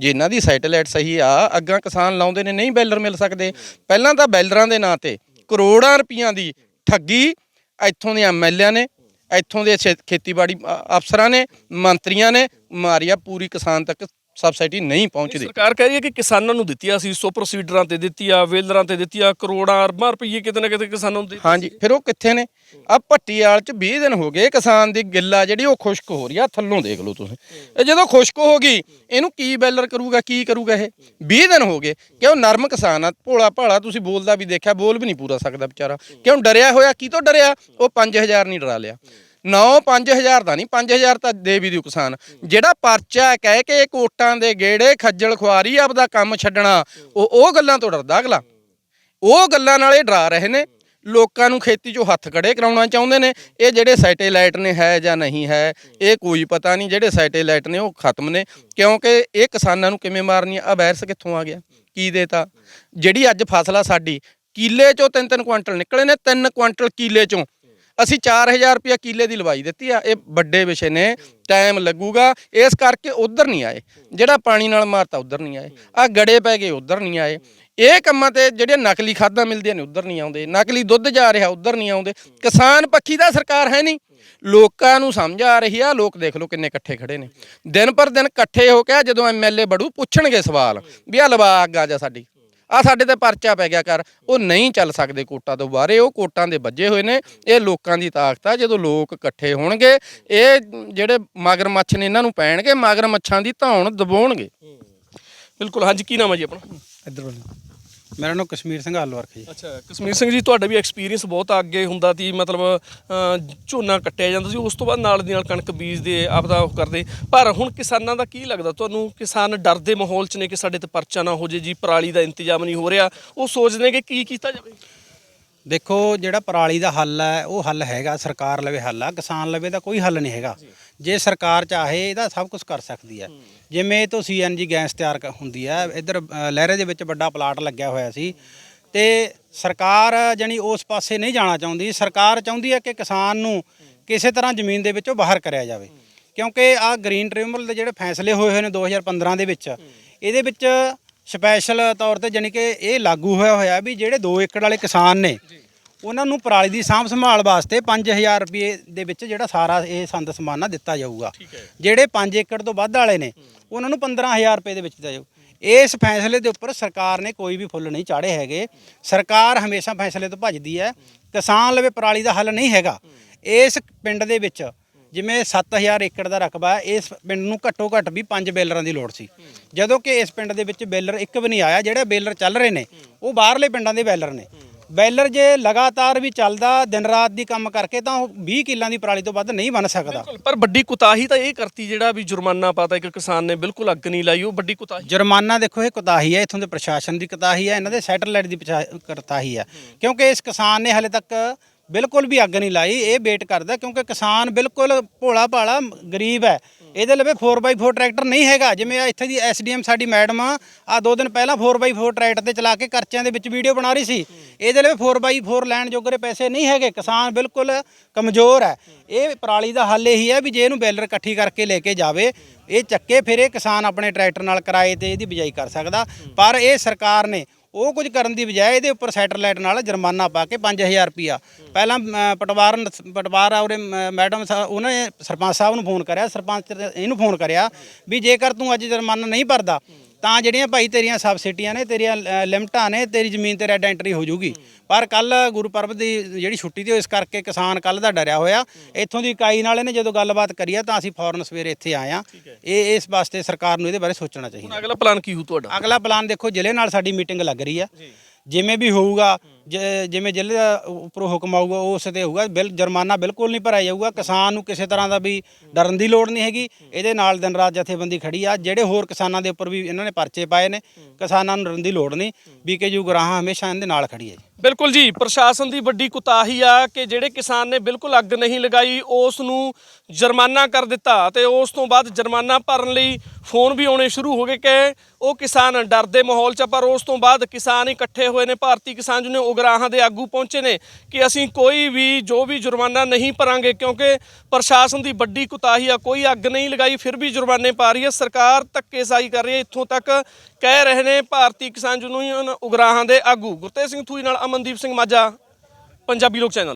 ਜੇ ਇਹਨਾਂ ਦੀ ਸੈਟੇਲਾਈਟ ਸਹੀ ਆ, ਅੱਗਾ ਕਿਸਾਨ ਲਾਉਂਦੇ ਨੇ, ਨਹੀਂ ਬੈਲਰ ਮਿਲ ਸਕਦੇ। ਪਹਿਲਾਂ ਤਾਂ ਬੈਲਰਾਂ ਦੇ ਨਾਂ ਤੇ ਕਰੋੜਾਂ ਰੁਪਈਆਂ ਦੀ ਠੱਗੀ ਇੱਥੋਂ ਦੇ ਐਮਐਲਏ ਨੇ, ਇੱਥੋਂ ਦੇ ਛੇ- ਖੇਤੀਬਾੜੀ ਅਫਸਰਾਂ ਨੇ, ਮੰਤਰੀਆਂ ਨੇ, ਮਾਰਿਆ ਪੂਰੀ ਕਿਸਾਨ ਤੱਕ ਸਬਸਿਡੀ ਨਹੀਂ ਪਹੁੰਚਦੀ। ਸਰਕਾਰ ਕਹਿ ਰਹੀ ਹੈ ਕਿ ਕਿਸਾਨਾਂ ਨੂੰ ਦਿੱਤੀ ਆ ਸੀ ਸੋ ਪ੍ਰੋਸੀਡਰਾਂ ਤੇ ਦਿੱਤੀ ਆ ਵੇਲਰਾਂ ਤੇ ਦਿੱਤੀ ਆ ਕਰੋੜਾਂ ਅਰਬਾਂ ਰੁਪਏ ਕਿਤੇ ਨਾ ਕਿਤੇ ਕਿਸਾਨਾਂ ਨੂੰ ਦੇ ਹਾਂਜੀ ਫਿਰ ਉਹ ਕਿੱਥੇ ਨੇ? ਆ ਭੱਟੀਆਲ ਚ 20 ਦਿਨ ਹੋ ਗਏ ਕਿਸਾਨ ਦੀ ਗਿੱਲਾ ਜਿਹੜੀ ਉਹ ਖੁਸ਼ਕ ਹੋ ਰਹੀ ਆ ਥੱਲੋਂ ਦੇਖ ਲਓ ਤੁਸੀਂ। ਇਹ ਜਦੋਂ ਖੁਸ਼ਕ ਹੋ ਗਈ ਇਹਨੂੰ ਕੀ ਬੈਲਰ ਕਰੂਗਾ ਕੀ ਕਰੂਗਾ ਇਹ? 20 ਦਿਨ ਹੋ ਗਏ ਕਿਉਂ ਨਰਮ ਕਿਸਾਨ ਆ? ਭੋਲਾ ਭਾਲਾ ਤੁਸੀਂ ਬੋਲਦਾ ਵੀ ਦੇਖਿਆ ਬੋਲ ਵੀ ਨਹੀਂ ਪੂਰਾ ਸਕਦਾ ਵਿਚਾਰਾ। ਕਿਉਂ ਡਰਿਆ ਹੋਇਆ? ਕੀ ਤੋਂ ਡਰਿਆ? ਉਹ 5000 ਨਹੀਂ ਡਰਾ ਲਿਆ। 9 5000 ਦਾ ਨਹੀਂ 5000 ਤਾਂ ਦੇ ਵੀ ਦਿਓ ਕਿਸਾਨ। ਜਿਹੜਾ ਪਰਚਾ ਕਹਿ ਕੇ ਕੋਟਾਂ ਦੇ ਗੇੜੇ, ਖੱਜਲ ਖੁਆਰੀ, ਆਪਦਾ ਕੰਮ ਛੱਡਣਾ, ਉਹ ਉਹ ਗੱਲਾਂ ਤੋਂ ਡਰਦਾ ਅਗਲਾ। ਉਹ ਗੱਲਾਂ ਨਾਲ ਇਹ ਡਰਾ ਰਹੇ ਨੇ। ਲੋਕਾਂ ਨੂੰ ਖੇਤੀ 'ਚੋਂ ਹੱਥ ਖੜੇ ਕਰਾਉਣਾ ਚਾਹੁੰਦੇ ਨੇ। ਇਹ ਜਿਹੜੇ ਸੈਟੇਲਾਈਟ ਨੇ, ਹੈ ਜਾਂ ਨਹੀਂ ਹੈ, ਇਹ ਕੋਈ ਪਤਾ ਨਹੀਂ। ਜਿਹੜੇ ਸੈਟੇਲਾਈਟ ਨੇ, ਉਹ ਖਤਮ ਨੇ। ਕਿਉਂਕਿ ਇਹ ਕਿਸਾਨਾਂ ਨੂੰ ਕਿਵੇਂ ਮਾਰਨੀ ਆ? ਆਹ ਵਾਇਰਸ ਕਿੱਥੋਂ ਆ ਗਿਆ? ਕੀ ਦੇਤਾ? ਜਿਹੜੀ ਅੱਜ ਫਸਲ ਆ ਸਾਡੀ, ਕੀਲੇ 'ਚੋਂ 3-3 ਕੁਆਂਟਲ ਨਿਕਲੇ ਨੇ। ਤਿੰਨ ਕੁਆਂਟਲ ਕੀਲੇ 'ਚੋਂ ਅਸੀਂ 4000 ਰੁਪਇਆ ਕਿੱਲੇ ਦੀ ਲਵਾਈ ਦਿੱਤੀ ਆ, ਇਹ ਵੱਡੇ ਵਿਸ਼ੇ ਨੇ, ਟਾਈਮ ਲੱਗੂਗਾ, ਇਸ ਕਰਕੇ ਉਧਰ ਨਹੀਂ ਆਏ। ਜਿਹੜਾ ਪਾਣੀ ਨਾਲ ਮਾਰਤਾ ਉਧਰ ਨਹੀਂ ਆਏ। ਆ ਗੜੇ ਪੈ ਗਏ, ਉਧਰ ਨਹੀਂ ਆਏ। ਇਹ ਕੰਮਾਂ ਤੇ ਜਿਹੜੇ ਨਕਲੀ ਖਾਦਾਂ ਮਿਲਦੀਆਂ ਨੇ, ਉਧਰ ਨਹੀਂ ਆਉਂਦੇ। ਨਕਲੀ ਦੁੱਧ ਜਾ ਰਿਹਾ, ਉਧਰ ਨਹੀਂ ਆਉਂਦੇ। ਕਿਸਾਨ ਪੱਖੀ ਦਾ ਸਰਕਾਰ ਹੈ ਨਹੀਂ। ਲੋਕਾਂ ਨੂੰ ਸਮਝ ਆ ਰਹੀ ਆ, ਲੋਕ ਦੇਖ ਲਓ ਕਿੰਨੇ ਇਕੱਠੇ ਖੜੇ ਨੇ। ਦਿਨ ਪਰ ਦਿਨ ਇਕੱਠੇ ਹੋ ਕੇ ਜਦੋਂ ਐਮਐਲਏ ਬੜੂ ਪੁੱਛਣਗੇ ਸਵਾਲ ਵੀ ਆ ਲਵਾ ਅੱਗ ਆ ਜਾ ਸਾਡੀ। ਆ ਸਾਡੇ ਤੇ ਪਰਚਾ ਪੈ ਗਿਆ ਕਰ ਉਹ ਨਹੀਂ ਚੱਲ ਸਕਦੇ ਕੋਟਾਂ ਤੋਂ ਬਾਹਰੇ। ਉਹ ਕੋਟਾਂ ਦੇ ਵੱਜੇ ਹੋਏ ਨੇ। ਇਹ ਲੋਕਾਂ ਦੀ ਤਾਕਤ ਆ। ਜਦੋਂ ਲੋਕ ਇਕੱਠੇ ਹੋਣਗੇ ਇਹ ਜਿਹੜੇ ਮਗਰਮੱਛ ਨੇ ਇਹਨਾਂ ਨੂੰ ਪੈਣਗੇ। ਮਗਰਮੱਛਾਂ ਦੀ ਧੌਣ ਦਬਾਉਣਗੇ। ਬਿਲਕੁਲ। ਹਾਂਜੀ ਕੀ ਨਾਮ ਹੈ ਜੀ ਆਪਣਾ? ਇੱਧਰ ਵੱਲ। ਮੇਰਾ ਨਾਮ ਕਸ਼ਮੀਰ ਸਿੰਘ ਆਲਵਰਖ ਜੀ। ਅੱਛਾ ਕਸ਼ਮੀਰ ਸਿੰਘ ਜੀ ਤੁਹਾਡਾ ਵੀ ਐਕਸਪੀਰੀਅੰਸ ਬਹੁਤ ਅੱਗੇ ਹੁੰਦਾ ਸੀ ਮਤਲਬ ਅਹ, ਝੋਨਾ ਕੱਟਿਆ ਜਾਂਦਾ ਸੀ ਉਸ ਤੋਂ ਬਾਅਦ ਨਾਲ ਦੀ ਨਾਲ ਕਣਕ ਬੀਜਦੇ ਆਪਦਾ ਉਹ ਕਰਦੇ। ਪਰ ਹੁਣ ਕਿਸਾਨਾਂ ਦਾ ਕੀ ਲੱਗਦਾ? ਤੁਹਾਨੂੰ ਕਿਸਾਨ ਡਰਦੇ ਮਾਹੌਲ 'ਚ ਨੇ ਕਿ ਸਾਡੇ ਤੇ ਪਰਚਾ ਨਾ ਹੋ ਜੇ ਜੀ ਪਰਾਲੀ ਦਾ ਇੰਤਜ਼ਾਮ ਨਹੀਂ ਹੋ ਰਿਹਾ। ਉਹ ਸੋਚਦੇ ਨੇ ਕਿ ਕੀ ਕੀਤਾ ਜਾਵੇ? ਦੇਖੋ, ਜਿਹੜਾ ਪਰਾਲੀ ਦਾ ਹੱਲ ਹੈ, ਉਹ ਹੱਲ ਹੈਗਾ, ਸਰਕਾਰ ਲਵੇ ਹੱਲ ਆ, ਕਿਸਾਨ ਲਵੇ ਦਾ ਕੋਈ ਹੱਲ ਨਹੀਂ ਹੈਗਾ। ਜੇ ਸਰਕਾਰ ਚਾਹੇ, ਇਹਦਾ ਸਭ ਕੁਝ ਕਰ ਸਕਦੀ ਹੈ। ਜਿਵੇਂ ਇਹ ਤੋਂ ਸੀਐਨਜੀ ਗੈਸ ਤਿਆਰ ਹੁੰਦੀ ਹੈ, ਇੱਧਰ ਲਹਿਰੇ ਦੇ ਵਿੱਚ ਵੱਡਾ ਪਲਾਟ ਲੱਗਿਆ ਹੋਇਆ ਸੀ। ਤੇ ਸਰਕਾਰ ਜਾਨੀ ਉਸ ਪਾਸੇ ਨਹੀਂ ਜਾਣਾ ਚਾਹੁੰਦੀ। ਸਰਕਾਰ ਚਾਹੁੰਦੀ ਹੈ ਕਿ ਕਿਸਾਨ ਨੂੰ ਕਿਸੇ ਤਰ੍ਹਾਂ ਜ਼ਮੀਨ ਦੇ ਵਿੱਚੋਂ ਬਾਹਰ ਕਰਿਆ ਜਾਵੇ। ਕਿਉਂਕਿ ਆ ਗ੍ਰੀਨ ਟ੍ਰਿਬਿਊਨਲ ਦੇ ਜਿਹੜੇ ਫੈਸਲੇ ਹੋਏ ਹੋਏ ਨੇ 2015 ਦੇ ਵਿੱਚ, ਇਹਦੇ ਵਿੱਚ ਸਪੈਸ਼ਲ ਤੌਰ ਤੇ ਜਾਨੀ ਕਿ ਇਹ ਲਾਗੂ ਹੋਇਆ ਹੋਇਆ ਵੀ ਜਿਹੜੇ 2 ਏਕੜ ਵਾਲੇ ਕਿਸਾਨ ਨੇ ਉਹਨਾਂ ਨੂੰ ਪਰਾਲੀ ਦੀ ਸਾਂਭ ਸੰਭਾਲ ਵਾਸਤੇ 5000 ਰੁਪਏ ਦੇ ਵਿੱਚ ਜਿਹੜਾ ਸਾਰਾ ਇਹ ਸੰਦ ਸਮਾਨਾ ਦਿੱਤਾ ਜਾਊਗਾ। ਜਿਹੜੇ 5 ਏਕੜ ਤੋਂ ਵੱਧ ਵਾਲੇ ਨੇ ਉਹਨਾਂ ਨੂੰ 15000 ਰੁਪਏ ਦੇ ਵਿੱਚ ਦਿੱਤਾ ਜਾਊ। ਇਸ ਫੈਸਲੇ ਦੇ ਉੱਪਰ ਸਰਕਾਰ ਨੇ ਕੋਈ ਵੀ ਫੁੱਲ ਨਹੀਂ ਚਾੜੇ ਹੈਗੇ। ਸਰਕਾਰ ਹਮੇਸ਼ਾ ਫੈਸਲੇ ਤੋਂ ਭੱਜਦੀ ਹੈ। ਕਿਸਾਨ ਲਵੇ ਪਰਾਲੀ ਦਾ ਹੱਲ ਨਹੀਂ ਹੈਗਾ। ਇਸ ਪਿੰਡ ਦੇ ਵਿੱਚ ਜਿਵੇਂ 7000 ਏਕੜ ਦਾ ਰਕਬਾ ਹੈ ਇਸ ਪਿੰਡ ਨੂੰ ਘੱਟੋ ਘੱਟ ਵੀ 5 ਬੇਲਰਾਂ ਦੀ ਲੋੜ ਸੀ। ਜਦੋਂ ਕਿ ਇਸ ਪਿੰਡ ਦੇ ਵਿੱਚ ਬੇਲਰ ਇੱਕ ਵੀ ਨਹੀਂ ਆਇਆ ਜਿਹੜੇ ਬੇਲਰ ਚੱਲ ਰਹੇ ਨੇ ਉਹ ਬਾਹਰਲੇ ਪਿੰਡਾਂ ਦੇ ਬੇਲਰ ਨੇ। ਬੈਲਰ ਜੇ ਲਗਾਤਾਰ ਵੀ ਚੱਲਦਾ ਦਿਨ ਰਾਤ ਦੀ ਕੰਮ ਕਰਕੇ ਤਾਂ ਉਹ 20 ਕਿੱਲਾਂ ਦੀ ਪਰਾਲੀ ਤੋਂ ਵੱਧ ਨਹੀਂ ਬਣ ਸਕਦਾ। ਪਰ ਵੱਡੀ ਕੁਤਾਹੀ ਤਾਂ ਇਹ ਕਰਤੀ ਜਿਹੜਾ ਵੀ ਜੁਰਮਾਨਾ ਪਾਤਾ ਇੱਕ ਕਿਸਾਨ ਨੇ ਬਿਲਕੁਲ ਅੱਗ ਨਹੀਂ ਲਾਈ ਉਹ ਵੱਡੀ ਕੁਤਾਹੀ। ਜੁਰਮਾਨਾ ਦੇਖੋ ਇਹ ਕੁਤਾਹੀ ਹੈ ਇਥੋਂ ਦੇ ਪ੍ਰਸ਼ਾਸਨ ਦੀ ਕੁਤਾਹੀ ਹੈ ਇਹਨਾਂ ਦੇ ਸੈਟਲਾਈਟ ਦੀ ਪਛਾ- ਕੁਤਾਹੀ ਹੈ। ਕਿਉਂਕਿ ਇਸ ਕਿਸਾਨ ਨੇ ਹਲੇ ਤੱਕ ਬਿਲਕੁਲ ਵੀ ਅੱਗ ਨਹੀਂ ਲਾਈ, ਇਹ ਵੇਟ ਕਰਦਾ ਕਿਉਂਕਿ ਕਿਸਾਨ ਬਿਲਕੁਲ ਭੋਲਾ ਭਾਲਾ ਗਰੀਬ ਹੈ। ਇਹਦੇ ਲਵੇ 4x4 ਟਰੈਕਟਰ ਨਹੀਂ ਹੈਗਾ। ਜਿਵੇਂ ਇੱਥੇ ਦੀ ਐਸਡੀਐਮ ਸਾਡੀ ਮੈਡਮ ਆ ਦੋ ਦਿਨ ਪਹਿਲਾਂ 4x4 ਟਰੈਕਟਰ ਤੇ ਚਲਾ ਕੇ ਕਰਚਿਆਂ ਦੇ ਵਿੱਚ ਵੀਡੀਓ ਬਣਾ ਰਹੀ ਸੀ। ਇਹਦੇ ਲਵੇ 4x4 ਲੈਣ ਜੋਗਰੇ ਪੈਸੇ ਨਹੀਂ ਹੈਗੇ। ਕਿਸਾਨ ਬਿਲਕੁਲ ਕਮਜ਼ੋਰ ਹੈ। ਇਹ ਪਰਾਲੀ ਦਾ ਹੱਲ ਇਹੀ ਹੈ ਵੀ ਜੇ ਇਹਨੂੰ ਬੈਲਰ ਇਕੱਠੀ ਕਰਕੇ ਲੈ ਕੇ ਜਾਵੇ, ਇਹ ਚੱਕੇ ਫਿਰ ਇਹ ਕਿਸਾਨ ਆਪਣੇ ਟਰੈਕਟਰ ਨਾਲ ਕਿਰਾਏ ਤੇ ਇਹਦੀ ਬਿਜਾਈ ਕਰ ਸਕਦਾ। ਪਰ ਇਹ ਸਰਕਾਰ ਨੇ ਉਹ ਕੁਝ ਕਰਨ ਦੀ ਬਜਾਏ ਇਹਦੇ ਉੱਪਰ ਸੈਟਲਾਈਟ ਨਾਲ ਜੁਰਮਾਨਾ ਪਾ ਕੇ 5000 ਰੁਪਿਆ ਪਹਿਲਾਂ ਅਮ, ਪਟਵਾਰ ਨ- ਪਟਵਾਰ ਆ ਉਹਦੇ ਮ- ਮੈਡਮ ਸਾ- ਉਹਨਾਂ ਨੇ ਸਰਪੰਚ ਸਾਹਿਬ ਨੂੰ ਫੋਨ ਕਰਿਆ ਸਰਪੰਚ ਨੇ ਇਹਨੂੰ ਫੋਨ ਕਰਿਆ ਵੀ ਜੇਕਰ ਤੂੰ ਅੱਜ ਜੁਰਮਾਨਾ ਨਹੀਂ ਭਰਦਾ ਤਾਂ ਜਿਹੜੀਆਂ ਭਾਈ ਤੇਰੀਆਂ ਸਬਸਿਡੀਆਂ ਨੇ ਤੇਰੀਆਂ ਲਿਮਟਾਂ ਨੇ ਤੇਰੀ ਜ਼ਮੀਨ ਤੇ ਰੈਡ ਐਂਟਰੀ ਹੋ ਜਾਊਗੀ ਪਰ ਕੱਲ ਗੁਰਪੁਰਬ ਦੀ ਜਿਹੜੀ ਛੁੱਟੀ ਤੇ ਇਸ ਕਰਕੇ ਕਿਸਾਨ ਕੱਲ ਦਾ ਡਰਿਆ ਹੋਇਆ। ਇੱਥੋਂ ਦੀ ਇਕਾਈ ਨਾਲੇ ਨੇ ਜਦੋਂ ਗੱਲਬਾਤ ਕਰੀ ਆ ਤਾਂ ਅਸੀਂ ਫੌਰਨ ਸਵੇਰੇ ਇੱਥੇ ਆਏ ਆ ਇਹ ਇਸ ਵਾਸਤੇ ਸਰਕਾਰ ਨੂੰ ਇਹਦੇ ਬਾਰੇ ਸੋਚਣਾ ਚਾਹੀਦਾ। ਹੁਣ ਅਗਲਾ ਪਲਾਨ ਕੀ ਹੋ ਤੁਹਾਡਾ? ਅਗਲਾ ਪਲਾਨ ਦੇਖੋ ਜ਼ਿਲ੍ਹੇ ਨਾਲ ਸਾਡੀ ਮੀਟਿੰਗ ਲੱਗ ਰਹੀ ਹੈ ਜਿਵੇਂ ਵੀ ਹੋਊਗਾ ਜੇ ਜਿਵੇਂ ਜ਼ਿਲ੍ਹੇ ਦਾ ਉੱਪਰੋਂ ਹੁਕਮ ਆਊਗਾ ਉਹ ਉਸ ਤੇ ਹੋਊਗਾ। ਬਿਲ ਜੁਰਮਾਨਾ ਬਿਲਕੁਲ ਨਹੀਂ ਭਰਿਆ ਜਾਊਗਾ। ਕਿਸਾਨ ਨੂੰ ਕਿਸੇ ਤਰ੍ਹਾਂ ਦਾ ਵੀ ਡਰਨ ਦੀ ਲੋੜ ਨਹੀਂ ਹੈਗੀ। ਇਹਦੇ ਨਾਲ ਦਿਨ ਰਾਤ ਜਥੇਬੰਦੀ ਖੜੀ ਆ। ਜਿਹੜੇ ਹੋਰ ਕਿਸਾਨਾਂ ਦੇ ਉੱਪਰ ਵੀ ਇਹਨਾਂ ਨੇ ਪਰਚੇ ਪਾਏ ਨੇ ਕਿਸਾਨਾਂ ਨੂੰ ਡਰਨ ਦੀ ਲੋੜ ਨਹੀਂ। ਬੀਕੇਯੂ ਗਰਾਹਾਂ ਹਮੇਸ਼ਾ ਇਹਦੇ ਨਾਲ ਖੜੀ ਹੈ ਜੀ। ਬਿਲਕੁਲ ਜੀ। ਪ੍ਰਸ਼ਾਸਨ ਦੀ ਵੱਡੀ ਕੁਤਾਹੀ ਆ ਕਿ ਜਿਹੜੇ ਕਿਸਾਨ ਨੇ ਬਿਲਕੁਲ ਅੱਗ ਨਹੀਂ ਲਗਾਈ ਉਸ ਨੂੰ ਜੁਰਮਾਨਾ ਕਰ ਦਿੱਤਾ ਤੇ ਉਸ ਤੋਂ ਬਾਅਦ ਜੁਰਮਾਨਾ ਭਰਨ ਲਈ ਫੋਨ ਵੀ ਆਉਣੇ ਸ਼ੁਰੂ ਹੋ ਗਏ ਕਿ ਉਹ ਕਿਸਾਨ ਡਰਦੇ ਮਾਹੌਲ 'ਚ ਆ, ਪਰ ਉਸ ਤੋਂ ਬਾਅਦ ਕਿਸਾਨ ਇਕੱਠੇ ਹੋਏ ਨੇ। ਭਾਰਤੀ ਕਿਸਾਨ ਯੂਨੀਅਨ ਉਗਰਾਹਾਂ ਦੇ ਆਗੂ ਪਹੁੰਚੇ ਨੇ ਕਿ ਅਸੀਂ ਕੋਈ ਵੀ, ਜੋ ਵੀ ਜੁਰਮਾਨਾ ਨਹੀਂ ਭਰਾਂਗੇ, ਕਿਉਂਕਿ ਪ੍ਰਸ਼ਾਸਨ ਦੀ ਵੱਡੀ ਕੁਤਾਹੀ ਆ, ਕੋਈ ਅੱਗ ਨਹੀਂ ਲਗਾਈ, ਫਿਰ ਵੀ ਜੁਰਮਾਨੇ ਪਾ ਰਹੀ ਹੈ। ਸਰਕਾਰ ਧੱਕੇਸਾਈ ਕਰ ਰਹੀ ਹੈ। ਇੱਥੋਂ ਤੱਕ ਕਹਿ ਰਹੇ ਨੇ ਭਾਰਤੀ ਕਿਸਾਨ ਯੂਨੀਅਨ ਉਗਰਾਹਾਂ ਦੇ ਆਗੂ। ਗੁਰਤੇਜ ਸਿੰਘ ਥੂਈ ਨਾਲ ਅਮਨਦੀਪ ਸਿੰਘ ਮਾਝਾ, ਪੰਜਾਬੀ ਲੋਕ ਚੈਨਲ।